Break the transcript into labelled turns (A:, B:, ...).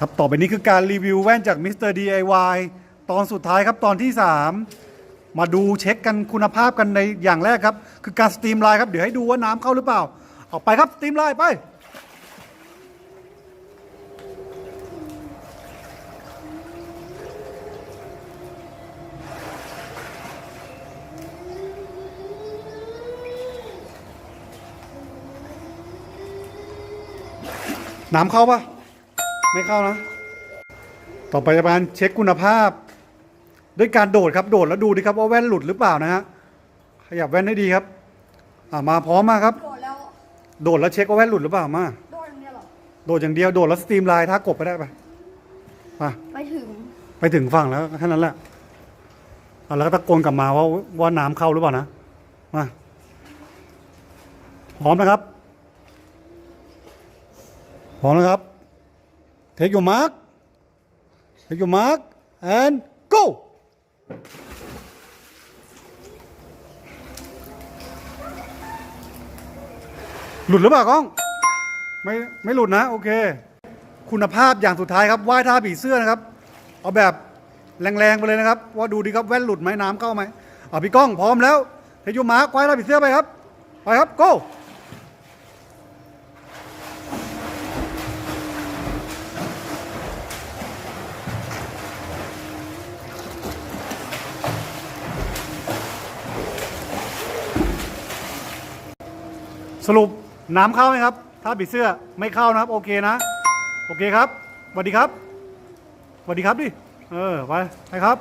A: ครับต่อไปนี้คือการรีวิวแว่นจากมิสเตอร์ DIY ตอนสุดท้ายครับตอนที่ 3 มาดูเช็คกันคุณภาพกันในอย่างแรกครับ คือการสตรีมไลน์ครับ เดี๋ยวให้ดูว่าน้ำเข้าหรือเปล่า ออกไปครับสตรีมไลน์ไปน้ำเข้าปะ ไม่เข้านะ ต่อไปจะเป็นการเช็คคุณภาพ ด้วยการโดดครับโดดแล้วดูดิครับว่าแว่นหลุดหรือเปล่านะฮะขยับแว่นให้ดีครับ อ่ามาพร้อมมาครับ
B: โดดแล้ว
A: โดดแล้วเช็คว่าแว่นหลุดหรือเปล่ามา
B: โดดอย่างเนี่ยเหรอ
A: โดดอย่างเดียวโดดแล้วสตรีมไลน์ท่ากบไปได้ปะมา
B: ไปถึง
A: ไปถึงฝั่งแล้วแค่นั้นแหละอะแล้วก็ตะโกนกลับมาว่าว่าน้ำเข้าหรือเปล่านะมาพร้อมนะครับพร้อมนะครับ take your mark take your mark and go หลุดหรือเปล่ากล้อง ไม่ไม่หลุดนะ โอเค คุณภาพอย่างสุดท้ายครับว่ายท่าผีเสื้อนะครับ เอาแบบแรงๆไปเลยนะครับ ว่าดูดีครับแว่นหลุดไหมน้ำเข้าไหมเอาพี่ก้องพร้อมแล้วเทยูมาร์คว่ายท่าผีเสื้อไปครับ ไปครับ go สรุปน้ำเข้าไหมครับ ถ้าผีเสื้อไม่เข้านะครับ โอเคนะ โอเคครับสวัสดีครับสวัสดีครับดิ เออ ไปไปครับ